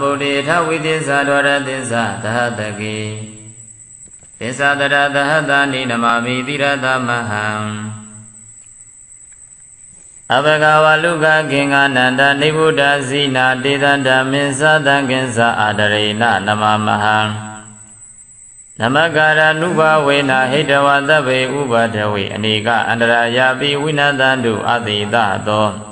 ဗုဒ္ဓေထဝိသစ္စာဒဝရသစ္စာသဟတကေသစ္စာတရသဟတာနိနမမိတိရသမဟံအဘဂဝလုကကင်္ဂနန္တနိဗ္ဗုဒ္ဓဇိနာတေသန္တမင်းသတံကင်္စအာဒရေနနမမဟံနမကာရနုဘဝေနဟိတဝသဗ္ဗေဥပဒဝေအနေကအန္တရာယာပိဝိနတန္တုအတိတသော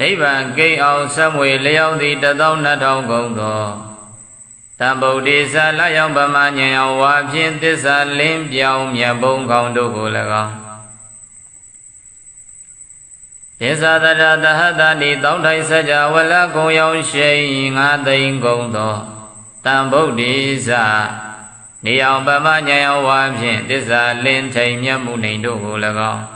နိဗ္ဗာန်ဂိတ်အောင်ဆက်မွေလျောင်းသည်တသောနှစ်ထောင်ကုန်သောတံဗုဒ္ဓေသလယောင်ပမဉ္ဇဉ်အောင်ဝါဖြင့်သစ္စာလင်းပြောင်းမြတ်ဘုံကောင်းတို့ကို၎င်းသစ္စာတရတဟတနိတောင်းထိုင်စကြဝလကုံရောင်ရှိန်ငါသိမ့်ကုန်သောတံဗုဒ္ဓေသနေအောင်ပမဉ္ဇဉ်အောင်ဝါဖြင့်သစ္စာလင်းထိန်မြတ်မှုနေတို့ကို၎င်း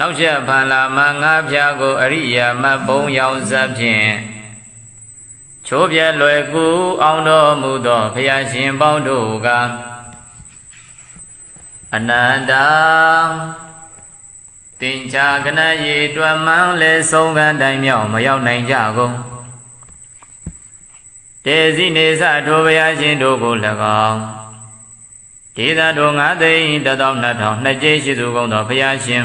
နောက်ချက်ဖန်လာမငါးဖြာကိုအရိယာမဘုံရောင်စပ်ဖြင့်ချိုးပြဲလွယ်ကူအောင်တော်မူသောဘုရားရှင်ပေါင်းတို့ကအနန္တတင်ချာကနရေတွမ်းမှန်းလဲဆုံးကတိုင်းမြောက်မရောက်နိုင်ကြကုန်တေစီနေသထိုဘုရားရှင်တို့ကို၎င်းဒေသတို့ငါသိန်းတသောနှစ်ထောင်နှစ်ကျိရှိသူကုန်သောဘုရားရှင်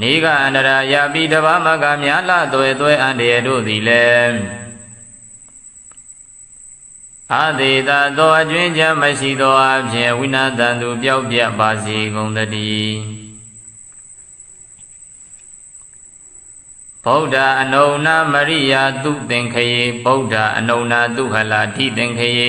နေကအန္တရာယာပိတဘာမကမြာလသွဲသွဲအန္တရာတို့သည်လည်းအာသေတာသောအကျွင်းချမ်းမရှိသောအဖြစ်ဝိနာတန်သူပျောက်ပြပါစေကုန်တည်းဗုဒ္ဓအနုဏမရိယာသူသင်္ခယေဗုဒ္ဓအနုဏသူဟလာတိသင်္ခယေ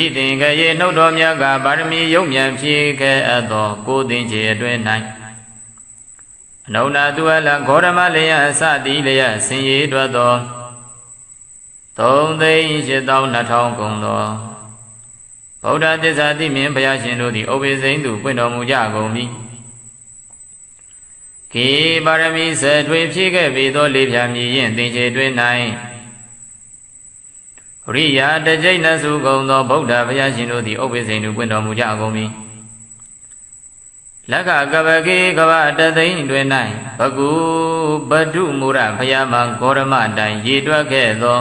ဤသင်္ကရေနှုတ်တော်မြတ်ကပါရမီယုံမြန်ဖြည့်ခဲ့အပ်သောကိုသင်္ချေအတွင်း၌အနုနာသူအလဂေါရမလျအစတိလျဆင်ရည်တွက်သောသုံးသိန်း၈တောင်းနှစ်ထောင်ကုန်သောဗုဒ္ဓသစ္စာတိမြင်ဘုရားရှင်တို့သည်ဥပိစိန်သူပွင့်တော်မူကြကုန်ပြီခေပါရမီဆက်ထွေဖြည့်ခဲ့ပြီးသောလေးဖြာမြည်ရင်သင်္ချေတွင်၌ ရိယာတကြိတ်နစုကုံသောဗုဒ္ဓဘုရားရှင်တို့သည်ဥပ္ပစိန်သူပွင့်တော်မူကြကုန်ပြီလက္ခကပကေကဗတသိန်းတွင်၌ဘကုပတုမူရဖယားမဂေါရမတိုင်ရေတွက်ခဲ့သော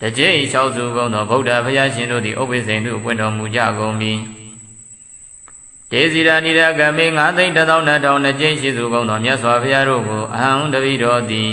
တကြိမ်လျှောက်စုကုန်သောဗုဒ္ဓဘုရားရှင်တို့သည်ဥပ္ပိစိန်တို့ပွင့်တော်မူကြကုန်ပြီဒေစီရာနိရကမေငါသိန်းတစ်သောနှစ်ထောင်နှစ်ကျင်းရှိစုကုန်သောမြတ်စွာဘုရားတို့ကိုအဟံတပိတော်သည်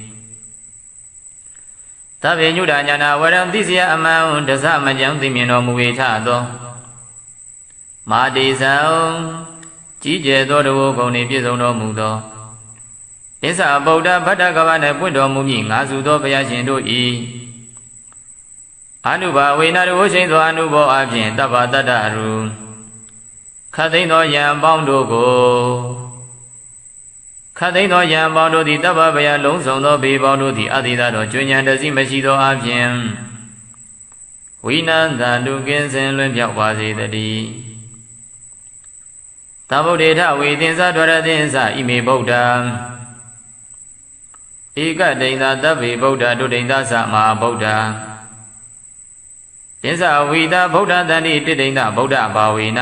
သဗ္ဗညုဒညာနာဝရံသိစရာအမှန်တစမကြံသိမြင်တော်မူ၏ထသောမာတိဇံကြီးကျယ်သောတဝုကုံနှင့်ပြည့်စုံတော်မူသောအစ္ဆာဗုဒ္ဓဗတ္တကဗနှင့်ပွင့်တော်မူမည်ငါစုသောဘုရားရှင်တို့၏အနုဘာဝေနတဝရှိန်သောအနုဘောအဖြင့်တပ္ပတတ္တရူခတ်သိမ်းသောယံပေါင်းတို့ကို ခတ်သိမ်းသောယံပေါင်းတို့သည်တပ္ပဗယလုံးစုံသောဘေပေါင်းတို့သည်အတိဒတော်ကျွဉဏ်တစီမရှိသောအဖြင့်ဝိနန္တတုကင်းစင်လွင်ပြောက်ပါစေတည်းသဗ္ဗုဒ္ဓေထဝေသင်္သဒရသင်္သဣမေဗုဒ္ဓံဧကဒိန်သာတဗ္ဗေဗုဒ္ဓဒုဒိန်သာသမဟာဗုဒ္ဓသင်္သဝိတာဗုဒ္ဓတန်တိတိဒိန်သာဗုဒ္ဓဘာဝေန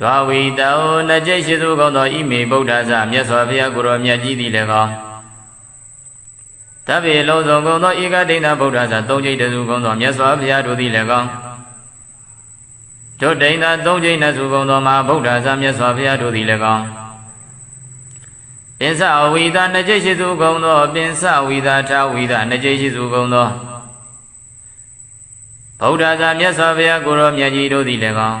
ဒွာဝီတံဩနှကျိရှိစုကုန်သောဣမေဗုဒ္ဓဇမြတ်စွာဘုရားကိုယ်တော်မြတ်ကြီးသည်လည်းကောတဗ္ဗေလုံးစုံကုန်သောဧကဒိဋ္ဌဗုဒ္ဓဇသုံးကျိတ်တစုကုန်သောမြတ်စွာဘုရားတို့သည်လည်းကောတို့ဒိန်သာသုံးချိန်နဲ့စုကုန်သောမှာဗုဒ္ဓဇာမြတ်စွာဘုရားတို့သည်လည်းကောင်းပင်စဝိသာနှစ်ကျိရှိစုကုန်သောပင်စဝိသာထဝိသာနှစ်ကျိရှိစုကုန်သောဗုဒ္ဓဇာမြတ်စွာဘုရားကိုရောမြတ်ကြီးတို့သည်လည်းကောင်း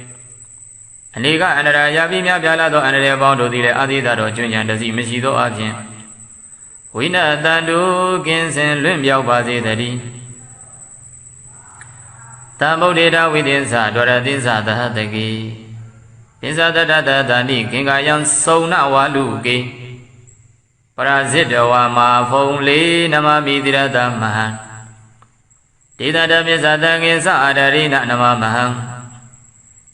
အနေကအန္တရာယာပိမြပြလာသောအန္တရာယ်ပေါင်းတို့သည်လည်းအာသီသတော်ကျွဉ္ဉံတစီမရှိသောအပြင်ဝိနတန္တုကင်းစင်လွင့်မြောက်ပါစေတည်းတံဗုဒ္ဓေတဝိသင်္သဒရသင်္သသဟတကိပင်္စတတတတဏိကင်္ကာယံစုံနဝါလူကေပရာဇိတဝါမာဖုံလေးနမမိတိရတမဟံဒေသတပိသတံကိသအာဒရိနနမမဟံ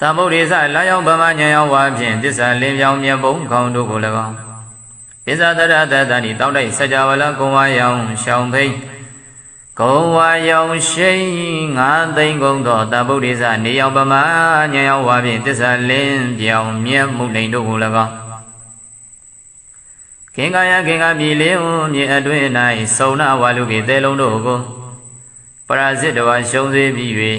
သမုဒ္ဒေသလာရောက်ဗမာညံရောက်ဝါဖြင့်တစ္ဆာလင်းပြောင်းမြတ်ဘုံခေါင်းတို့ကို၎င်းပိဇာတရတတန်ဤတောင်းတိုက်စကြဝဠာကုံဝါရောင်ရှောင်းဖိတ်ကုံဝါရောင်ရှိန်ငါးသိန်းကုန်သောသမုဒ္ဒေသနေရောက်ဗမာညံရောက်ဝါဖြင့်တစ္ဆာလင်းပြောင်းမြတ်မှုလိန်တို့ကို၎င်းခင်ကာယခင်ကာပြည်လေးဟုမြေအတွင်း၌စုံနာဝါလူကေတဲလုံးတို့ကိုပရာဇစ်တော်ရှုံးစေပြီး၍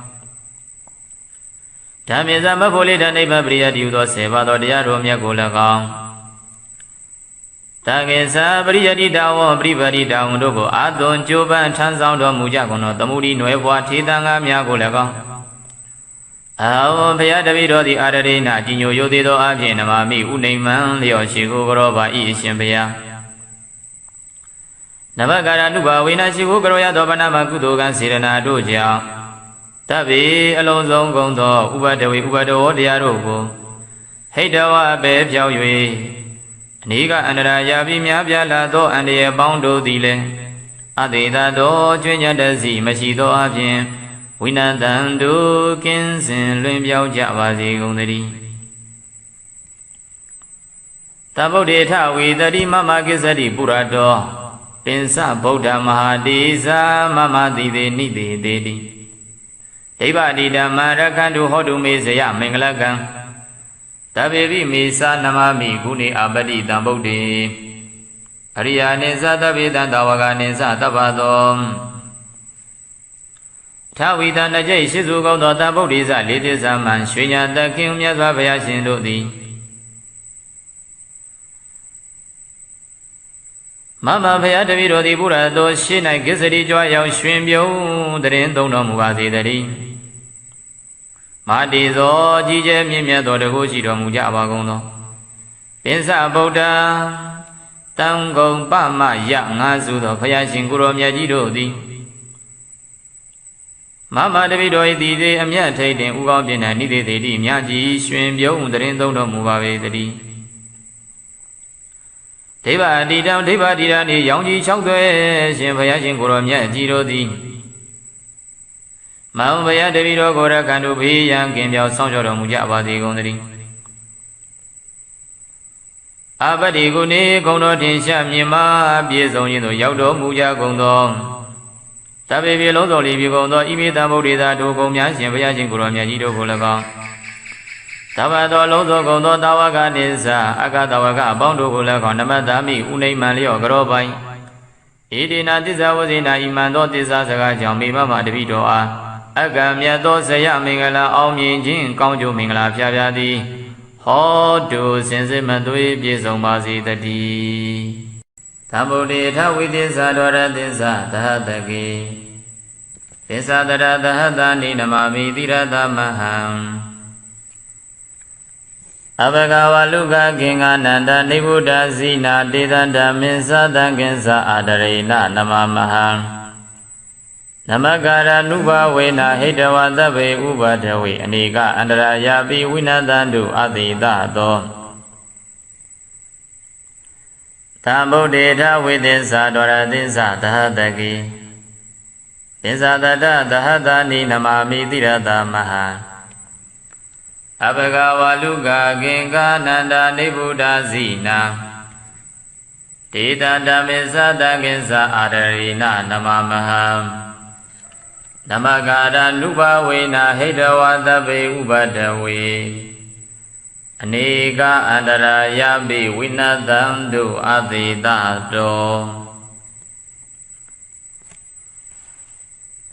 ဓမ္မသမဖို့လေတံနိဗ္ဗာန်ပရိယတိဟုသောဆေပါတော်တရားတော်မြတ်ကိုလည်းကောင်းတကေသာပရိယတိတာဝပရိပတိတာဝတို့ကိုအာသွန်ကြိုးပမ်းထမ်းဆောင်တော်မူကြကုန်သောသမုဒိနွယ်ဘွားထေသံဃာများကိုလည်းကောင်းအာဝဘုရားတပည့်တော်သည်အာရရိနာကြီးညိုရိုသေးသောအဖြစ်နမမိဥနေမံလျော်ရှိကိုကြောပါဤအရှင်ဘုရားနဘကာရနုဘဝိနာရှိကိုကြောရသောဗနာမကုသိုလ်ကံစေရနာတို့ကြောင့် တဗ္ဗေအလုံးစုံကုန်သောဥပဒဝေဥပဒဝတရားတို့ကိုဟိတဝပဲပြောင်း၍အနိကအန္တရာယာပြီးများပြားလာသောအန္တရာယ်ပေါင်းတို့သည်လည်းအတေသာသောကျွညတစီမရှိသောအပြင်ဝိနတံတို့ကင်းစင်လွင်ပြောင်းကြပါစေကုန်သတည်းတဗုဒ္ဓေထဝေတတိမမကိစ္စတိပုရတောပင်စဗုဒ္ဓမဟာတိဇာမမတိသေနိတိတေတိ ဒိဗ္ဗတိဓမ္မရခန္တုဟောတုမေဇယမင်္ဂလကံတပေပိမေသနမမိကုဏေအပတိတံဗုဒ္ဓေအရိယာနိသသဗ္ဗေတံတဝကနိသတပ္ပသောထဝီတနကြိတ်ရှိစုကောင်းသောတဗုဒ္ဓိစလေးသစ္စာမှရွှေညာတခင်မြတ်စွာဘုရားရှင်တို့သည် မမဘုရားတပည့်တော်သည်ဘုရားတော်ရှေ့၌ကိစ္စရီကြွားရောက်ရွှင်ပြုံးတရင်သုံးတော်မူပါစေတည်းမာတိဇောကြီးကျယ်မြင့်မြတ်သောတကုရှိတော်မူကြပါကုန်သောပင်စဗုဒ္ဓတံကုံပမယငါစုသောဘုရားရှင်ကိုရောမြတ်ကြီးတို့သည်မမတပိတော်ဤတည်သေးအမြတ်ထိတ်တင်ဥကောင်းပြင်းတဲ့နိသေးသေးတိမြတ်ကြီးရွှင်ပြုံးတရင်သုံးတော်မူပါပေတည်း ဒိဗ္ဗအတိတံဒိဗ္ဗတိရဏီရောင်ကြီး၆သွဲရှင်ဘုရားရှင်ကိုရောမြတ်ကြီးတို့သည်မောင်ဘုရားတပိတော်ကိုရကံတို့ဘေးရန်ကင်ပြောင်းဆောင်ကြောတော်မူကြပါစေကုန်သတည်းအပတိကုနေကုံတော်ထင်ရှားမြင်မာပြည့်စုံခြင်းသို့ရောက်တော်မူကြကုန်သောတပေပြေလုံးစုံလီပြေကုန်သောဣမိတံဗုဒ္ဓေသာတို့ကုံများရှင်ဘုရားရှင်ကိုရောမြတ်ကြီးတို့ကို၎င်း သဗ္ဗသောလုံးစုံကုန်သောတာဝကနိစ္စအကတဝကအပေါင်းတို့ကို၎င်းနမတ္တမိဥနိမံလျော့ကြောပိုင်ဣတိနာသစ္စာဝဇိနာဣမံသောသစ္စာစကားကြောင့်မိမမတပိတော်အားအကံမြတ်သောဇယမင်္ဂလာအောင်မြင်ခြင်းကောင်းကျိုးမင်္ဂလာဖျားဖျားသည်ဟောတုစင်စစ်မသွေးပြည့်စုံပါစေတည်းသမ္ဗုဒ္ဓေထဝိသစ္စာဒဝရသစ္စာသဟတကေသစ္စာတရသဟတနိနမမိတိရသမဟံ အဘဂဝလုကကင်္ဂနန္တနိဗ္ဗုဒ္ဓဇိနာတေတံဓမ္မင်္သတံကင်္စအာဒရေနနမမဟံနမကာရနုဘဝေနာဟိတဝသဗ္ဗေဥပဒဝေအနေကအန္တရာယာပိဝိနတံတုအတိတသောသမ္ဗုဒ္ဓေထဝိသစ္စာဒရသစ္စာသဟတကိသစ္စာတတသဟတာနိနမမိတိရတမဟာ အဘဂဝါလူကကင်္ကာနန္ဒာနိဗ္ဗုဒ္ဓဇိနာဒေတာဓမ္မေသတကိစ္စအာရရိနနမမဟံနမကာရနုဘဝေနဟိတဝသဗ္ဗေဥပဒဝေအနေကအန္တရာယပိဝိနသံတုအသေတတော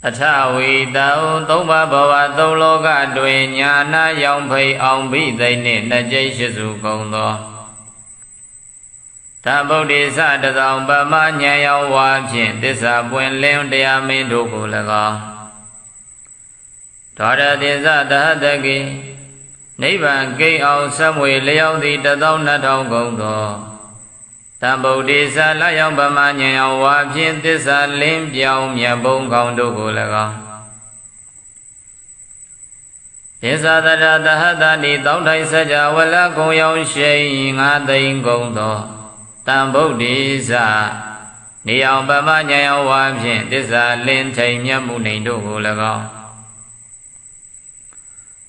အထဝီတောသုံးပါးဘဝသုံးလောကတွင်ညာနာရောင်ဖိအောင်ဘိသိနှင့်နှစ်ကျိတ်ရှိစုကုန်သောသဗုဒ္ဓိသတသောပမဉာဏ်ရောင်ဝါဖြင့်သစ္စာပွင့်လင်းတရားမင်းတို့ကို၎င်းဒေါရတိသသဟတကိနိဗ္ဗာန်ဂိတ်အောင်ဆက်မွေလျောက်သည့်တသောနှစ်ထောင်ကုန်သော တံဗုဒ္ဓိသလယောင်ပမဉာဏ်အောင်ဝါဖြင့်သစ္စာလင်းပြောင်းမြတ်ဘုံကောင်းတို့ကို၎င်းသစ္စာတရတဟတနိတောင်းထိုင်စကြဝလကုံရောင်ရှိန်ငါသိမ့်ကုန်သောတံဗုဒ္ဓိသနေအောင်ပမဉာဏ်အောင်ဝါဖြင့်သစ္စာလင်းထိန်မြတ်မှုနေတို့ကို၎င်း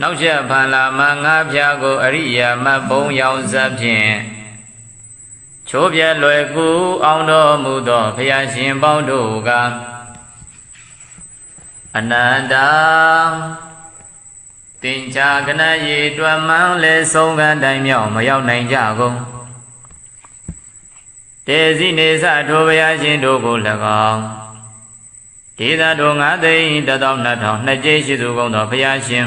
နောက်ချက်ဖန်လာမငါးဖြာကိုအရိယာမဘုံရောင်စပ်ဖြင့်ချိုးပြဲလွယ်ကူအောင်တော်မူသောဘုရားရှင်ပေါင်းတို့ကအနန္တတင်ချာကနရေတွမ်းမှန်းလဲဆုံးကတိုင်းမြောက်မရောက်နိုင်ကြကုန်တေစီနေသထိုဘုရားရှင်တို့ကို၎င်းဒေသတို့ငါသိန်းတသောနှစ်ထောင်နှစ်ကျိရှိသူကုန်သောဘုရားရှင်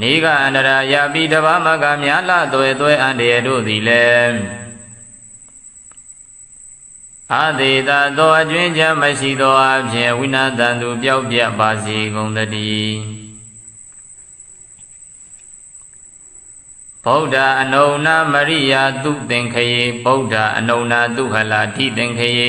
နေကအန္တရာယာပိတဘာမကမြာလသွဲသွဲအန္တရာတို့သည်လည်းအာသေတာသောအကျွင်းချမရှိသောအဖြစ်ဝိနာတန်သူပျောက်ပြပါစေကုန်တည်းဗုဒ္ဓအနုဏမရိယာသူသင်္ခယေဗုဒ္ဓအနုဏသူဟလာတိသင်္ခယေ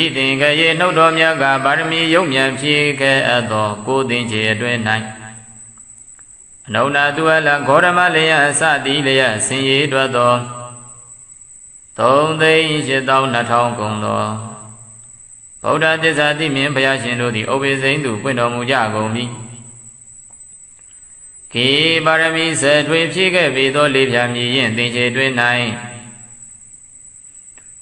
ဤသင်္ကရေနှုတ်တော်မြတ်ကပါရမီယုံမြန်ဖြည့်ခဲ့အပ်သောကိုသင်္ချေအတွင်း၌အနုနာသူအလဂေါရမလျယစတိလျဆင်ရည်တွက်သောသုံးသိန်း၈တောင်း2000ကုန်သောဗုဒ္ဓသစ္စာတိမြင်ဘုရားရှင်တို့သည်ဥပ္ပေစိန်သူပွင့်တော်မူကြကုန်ပြီခေပါရမီဆက်ထွေဖြည့်ခဲ့ပြီသောလေးဖြာမြည်ရင်သင်္ချေတွင်၌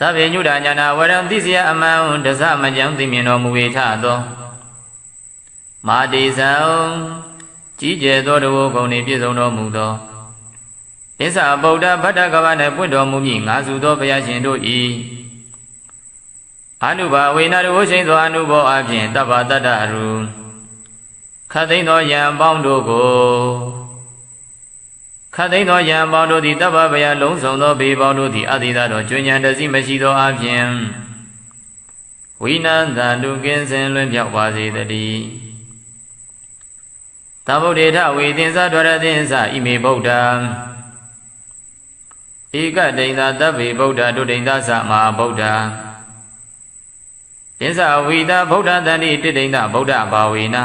သဗ္ဗညုဒညာနာဝရံသိစယအမှန်တဇမကြံသိမြင်တော်မူ၏ထသောမာတိဇံကြီးကျယ်သောတဝုဂုံနှင့်ပြည့်စုံတော်မူသောဣစ္ဆာဗုဒ္ဓဗတ္တကဗနှင့်ပွင့်တော်မူမည်ငါစုသောဘုရားရှင်တို့၏အနုဘာဝေနတဝရှိန်သောအနုဘောအဖြင့်တပ္ပတတ္တရူခတ်သိမ်းသောယံပေါင်းတို့ကို ခတ်သိမ်းသောယံပေါင်းတို့သည်တပ္ပဗယလုံးစုံသောဘေပေါင်းတို့သည်အတိသာတော်ကျွဉဏ်တစီမရှိသောအဖြင့်ဝိနန္တတုကင်းစင်လွင်ပြောက်ပါစေတည်းသဗ္ဗုဒ္ဓေထဝေသင်္သဒရသင်္သဣမေဗုဒ္ဓံဧကဒိန်သာတဗ္ဗေဗုဒ္ဓဒုဒိန်သာသမဟာဗုဒ္ဓသင်္သဝိတာဗုဒ္ဓတန်တိတိဒိန်သာဗုဒ္ဓဘာဝေနာ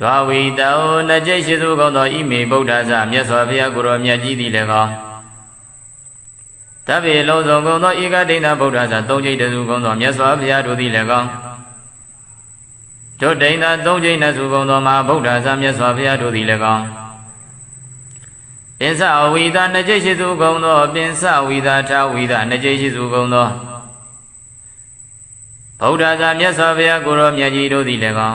ဒွာဝီတံဩနကြိတ်ရှိသူကုံသောဣမေဗုဒ္ဓဇမြတ်စွာဘုရားကိုယ်တော်မြတ်ကြီးသည်လည်းကောတဗ္ဗေလုံးစုံကုံသောဧကဒိဋ္ဌဗုဒ္ဓဇသုံးကြိတ်တစုကုံသောမြတ်စွာဘုရားတို့သည်လည်းကောတို့ဒိဋ္ဌသုံးကြိတ်နှစုကုံသောမဟာဗုဒ္ဓဇမြတ်စွာဘုရားတို့သည်လည်းကောပင်စဝိတာနှစ်ကျိတ်ရှိစုကုံသောပင်စဝိတာထဝိတာနှစ်ကျိတ်ရှိစုကုံသောဗုဒ္ဓဇာမြတ်စွာဘုရားကိုရောမြတ်ကြီးတို့သည်လည်းကော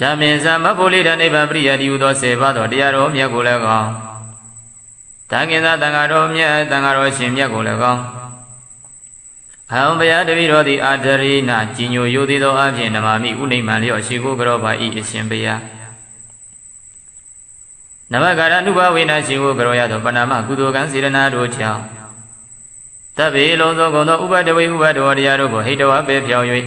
ဓမ္မင်သမဖို့လေးတနိဗ္ဗာန်ပရိယတိဟုသောဆေပါသောတရားတော်မြတ်ကိုလည်းကောင်းတန်ခင်သတန်ဃာတော်မြတ်တန်ဃာတော်ရှင်မြတ်ကိုလည်းကောင်းအဟံဘုရားတပည့်တော်သည်အာဒရိနာကြီးညိုယိုသေးသောအဖြစ်နမမိဥနိမ့်မှန်လျော့ရှိကိုကြောပါဤအရှင်ဘုရားနမကာရနုဘဝေနရှိဝကရောရသောပဏာမကုသိုလ်ကံစေရနာတို့ကြောင့်တဗ္ဗေလုံးစုံကုန်သောဥပဒဝေဥပဒဝတရားတို့ကိုဟိတဝပေပြောင်း၍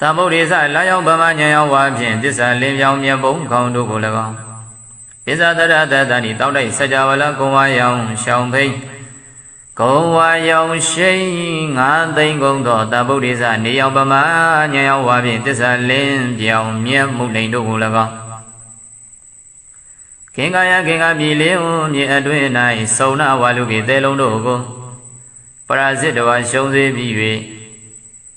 သမုဒ္ဒေသလာရောက်ဗမညံရောက်ဝါဖြင့်တစ္ဆာလင်းပြောင်းမြတ်ဘုံခေါင်းတို့ကို၎င်းပစ္ဆတရတတဏိတောက်တိုက်စကြဝဠာကုံဝါရောင်ရှောင်းဖိတ်ကုံဝါရောင်ရှိန်ငါးသိန်းကုန်သောတဗုဒ္ဓေသနေရောက်ပမညံရောက်ဝါဖြင့်တစ္ဆာလင်းပြောင်းမြတ်မှုလိန်တို့ကို၎င်းခင်ကာယခင်ကာပြည်လင်းဟုမြေအတွင်း၌စုံနာဝါလူကေတဲလုံးတို့ကိုပရာဇစ်တော်ရှုံးစေပြီး၍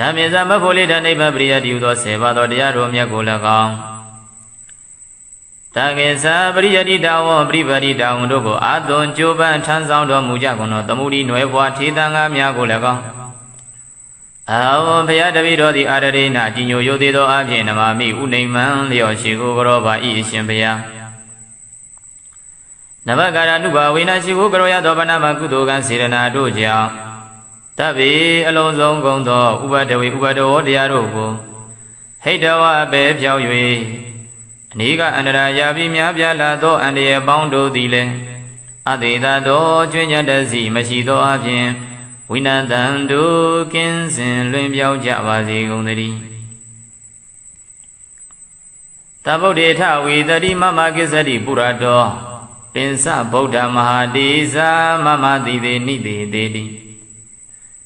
ဓမ္မသမဖို့လေတံနိဗ္ဗာန်ပရိယတိဟုသောဆေပါသောတရားတော်မြတ်ကိုလည်းကောင်းတကေသာပရိယတိတာဝပရိပတိတာဝတို့ကိုအာသွန်ကြိုးပမ်းထမ်းဆောင်တော်မူကြကုန်သောသမုဒိနွယ်ဘွားထေသံဃာများကိုလည်းကောင်းအာဝဘုရားတပည့်တော်သည်အာရရိနာကြီးညိုယုသေးသောအဖြစ်နမမိဥနေမံလျော်ရှိကိုကြောပါဤအရှင်ဘုရားနဘကာရနုဘဝိနာရှိကိုကြောရသောဗနာမကုသိုလ်ကံစေရနာတို့ကြောင့် တဗ္ဗေအလုံးစုံကုန်သောဥပဒဝေဥပဒဝတရားတို့ကိုဟိတဝပဲဖြောက်၍အနိကအန္တရာယာပြီးများပြားလာသောအန္တရာယ်ပေါင်းတို့သည်လည်းအတေသာသောကျွညတစီမရှိသောအပြင်ဝိနန္တံတို့ကင်းစင်လွင်ပြောင်းကြပါစေကုန်သတည်းတဗုဒ္ဓေထဝီတတိမမကိစ္စတိပုရတောပင်စဗုဒ္ဓမဟာတိဇာမမတိသေနိတိတေတိ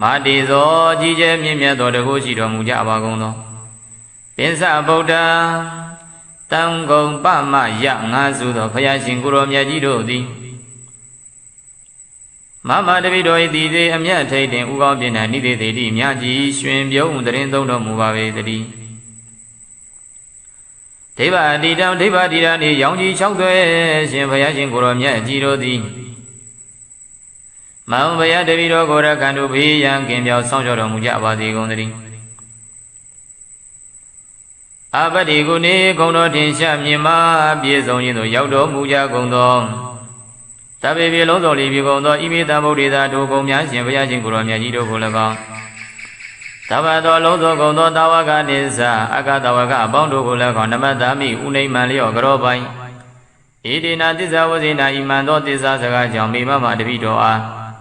မာတိဇောကြီးကျယ်မြင့်မြတ်သောတကုရှိတော်မူကြပါကုန်သောပင်စဗုဒ္ဓတံကုံပမယငါစုသောဘုရားရှင်ကိုရောမြတ်ကြီးတို့သည်မမတပိတော်ဤတည်သေးအမြတ်ထိတ်တင်ဥကောင်းပြင်းတဲ့နိသေသေးတိမြတ်ကြီးရွှင်ပြုံးတရင်သုံးတော်မူပါပေတည်းဒိဗ္ဗအတိတံဒိဗ္ဗတိရဏီရောင်ကြီး၆သွဲရှင်ဘုရားရှင်ကိုရောမြတ်ကြီးတို့သည် မောင်ဘုရားတပည့်တော်ကိုရကံတို့ဘေးရန်ကင်ပြောင်းဆောင်ကြောတော်မူကြပါစေကုန်သတည်းအပတိကုနေဂုံတော်ထင်ရှားမြင်မာပြည့်စုံခြင်းသို့ရောက်တော်မူကြကုန်သောတပေပြေလုံးစုံလီပြေကုန်သောဣမိတံဗုဒ္ဓေသာတို့ကုံများရှင်ဘုရားရှင်ကိုရောမြတ်ကြီးတို့ကို၎င်းသဗ္ဗသောလုံးစုံကုန်သောတာဝကနိစ္စအကတဝကအပေါင်းတို့ကို၎င်းနမတ္တမိဥနေမံလျော့ကြောပိုင်ဣတိနာသစ္စာဝဇိနာဣမံသောသစ္စာစကားကြောင့်မိမမတပိတော်အား